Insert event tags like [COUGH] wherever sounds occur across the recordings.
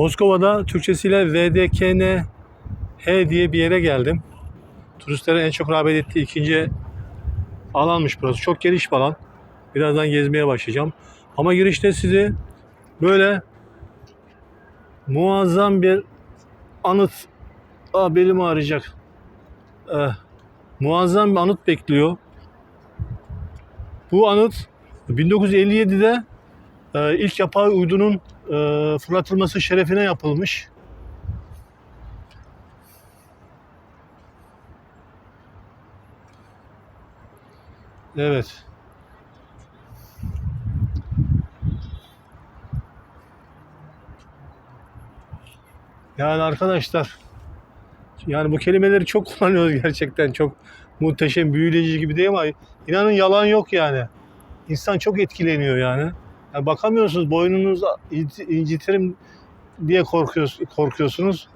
Moskova'da Türkçesiyle VDKN H diye bir yere geldim. Turistlere en çok rağbet ettiği ikinci alanmış burası. Çok geniş bir alan. Birazdan gezmeye başlayacağım. Ama girişte sizi böyle muazzam bir anıt Aa, belim ağrıyacak. Eh, muazzam bir anıt bekliyor. Bu anıt 1957'de e, ilk yapay uydunun e, fırlatılması şerefine yapılmış. Evet. Yani arkadaşlar yani bu kelimeleri çok [LAUGHS] kullanıyoruz gerçekten çok muhteşem büyüleyici gibi değil ama inanın yalan yok yani. İnsan çok etkileniyor yani. Yani bakamıyorsunuz boynunuz inci- incitirim diye korkuyorsunuz.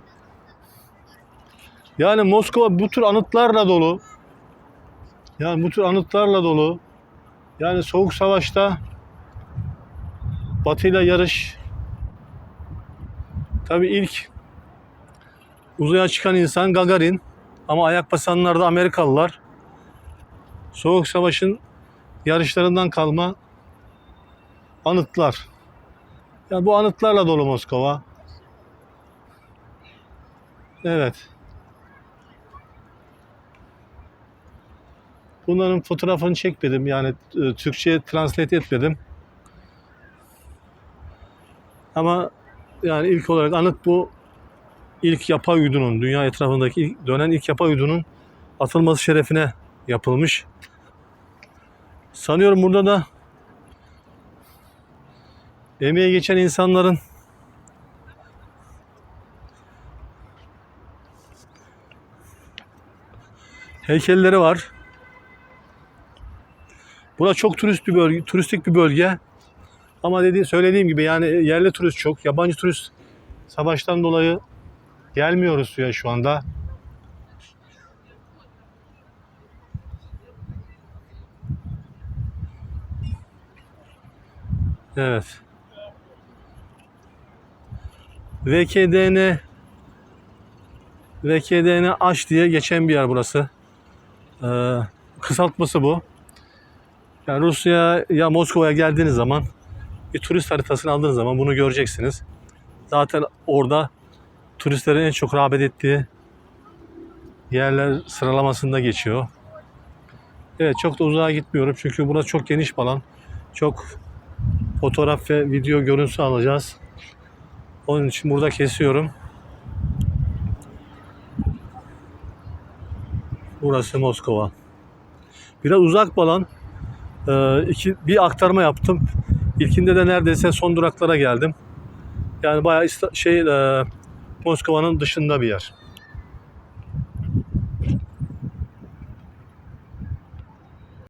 Yani Moskova bu tür anıtlarla dolu. Yani bu tür anıtlarla dolu. Yani soğuk savaşta Batı ile yarış. Tabii ilk uzaya çıkan insan Gagarin ama ayak basanlar da Amerikalılar. Soğuk savaşın yarışlarından kalma anıtlar. Yani bu anıtlarla dolu Moskova. Evet. Bunların fotoğrafını çekmedim. Yani e, Türkçe'ye translate etmedim. Ama yani ilk olarak anıt bu ilk yapay uydunun, dünya etrafındaki ilk, dönen ilk yapay uydunun atılması şerefine yapılmış. Sanıyorum burada da emeğe geçen insanların heykelleri var. Burası çok turist bir bölge, turistik bir bölge. Ama dediğim söylediğim gibi yani yerli turist çok, yabancı turist savaştan dolayı gelmiyoruz suya şu anda. Evet. VKDN VKDN H diye geçen bir yer burası. Ee, kısaltması bu. Yani Rusya ya Moskova'ya geldiğiniz zaman bir turist haritasını aldığınız zaman bunu göreceksiniz. Zaten orada turistlerin en çok rağbet ettiği yerler sıralamasında geçiyor. Evet çok da uzağa gitmiyorum çünkü burası çok geniş bir alan. Çok fotoğraf ve video görüntüsü alacağız. Onun için burada kesiyorum. Burası Moskova. Biraz uzak bir alan. Ee, iki, bir aktarma yaptım. İlkinde de neredeyse son duraklara geldim. Yani bayağı şey e, Moskova'nın dışında bir yer.